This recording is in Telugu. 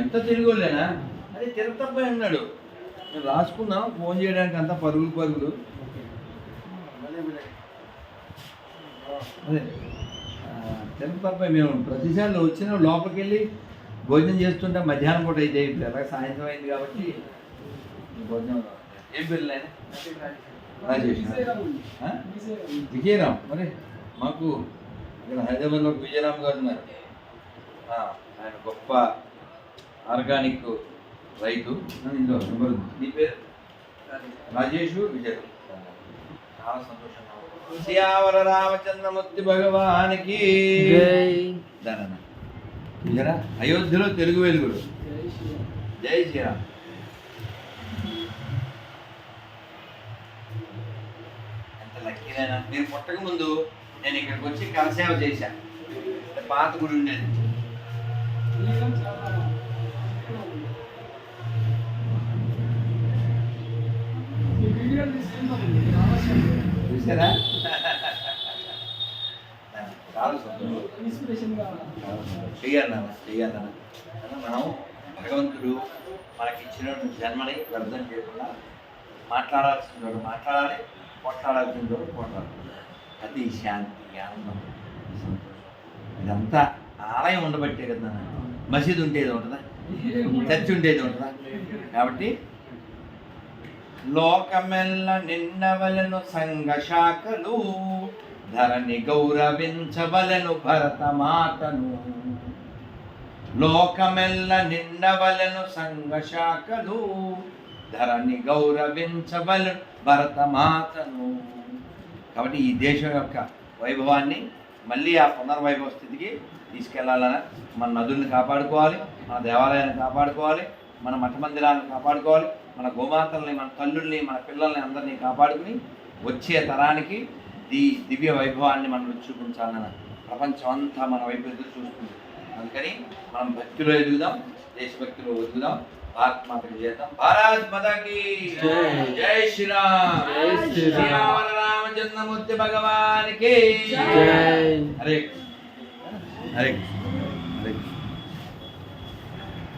ఎంత తిరిగోలేనా? అదే తిరుపతి అన్నాడు నేను రాసుకున్నాం ఫోన్ చేయడానికి అంతా పరుగులు పరుగులు. అదే తిరుపతి మేము ప్రతిసారి వచ్చిన లోపలికి వెళ్ళి భోజనం చేస్తుంటే మధ్యాహ్నం పూట అయితే ఇప్పుడు ఎలా సాయంత్రం అయింది కాబట్టి భోజనం ఏం పేర్లు ఆయన రాజేష్. విజయరామ్. మరి మాకు ఇక్కడ హైదరాబాద్లో విజయరామ్ గారు ఉన్నారు. ఆ, ఆయన గొప్ప ఆర్గానిక్ రైతు. ఇందులో నెంబర్. నీ పేరు? రాజేష్ విజయ్. చాలా సంతోషంగా ఉంది. శ్రీయావర రామచంద్రమూర్తి భగవానికి. అయోధ్యలో తెలుగు వెలుగుడు జై శ్రీరామ్. ఎంత లక్కీనైనా మీరు పుట్టక ముందు నేను ఇక్కడికి వచ్చి కలసేవ చేశాను పాత గుడి ఉండేది. చూసారా? మనం భగవంతుడు మనకి ఇచ్చిన జన్మని వ్యర్థం చేయకుండా మాట్లాడాల్సిన మాట్లాడాలి కొట్లాడాల్సిన చోట కొట్లాడాలి. అది శాంతి ఆనందం సంతోషం ఇదంతా ఆలయం ఉండబట్టే కదా మసీదు ఉండేది ఉంటుందా? చర్చి ఉండేది ఉంటుందా? కాబట్టి లోకమెల్ల నిన్నవలను సంఘ శాఖలు ధరణి గౌరవించవలను భరత మాతను. లోకమెల్ల నిన్నవలను సంఘ శాఖలు ధరణి గౌరవించవలను భరత మాతను. కాబట్టి ఈ దేశం యొక్క వైభవాన్ని మళ్ళీ ఆ పునర్వైభవ స్థితికి తీసుకెళ్ళాలని మన నదుల్ని కాపాడుకోవాలి మన దేవాలయాన్ని కాపాడుకోవాలి మన మఠమందిరాలను కాపాడుకోవాలి మన గోమాతల్ని మన తల్లుల్ని మన పిల్లల్ని అందరినీ కాపాడుకుని వచ్చే తరానికి ది దివ్య వైభవాన్ని మనం చూపించాలని చూపించాలన్న ప్రపంచం అంతా మన వైపు ఎదురు చూస్తుంది అందుకని మనం భక్తిలో ఎదుగుదాం దేశభక్తిలో ఎదుగుదాం భారత్ మాతకి చేద్దాం భారత్ మాతకి జై. జై శ్రీరామ్ జై శ్రీరామ్. चंद्रमूर्ति भगवान की। जय। हरे हरे। हरे।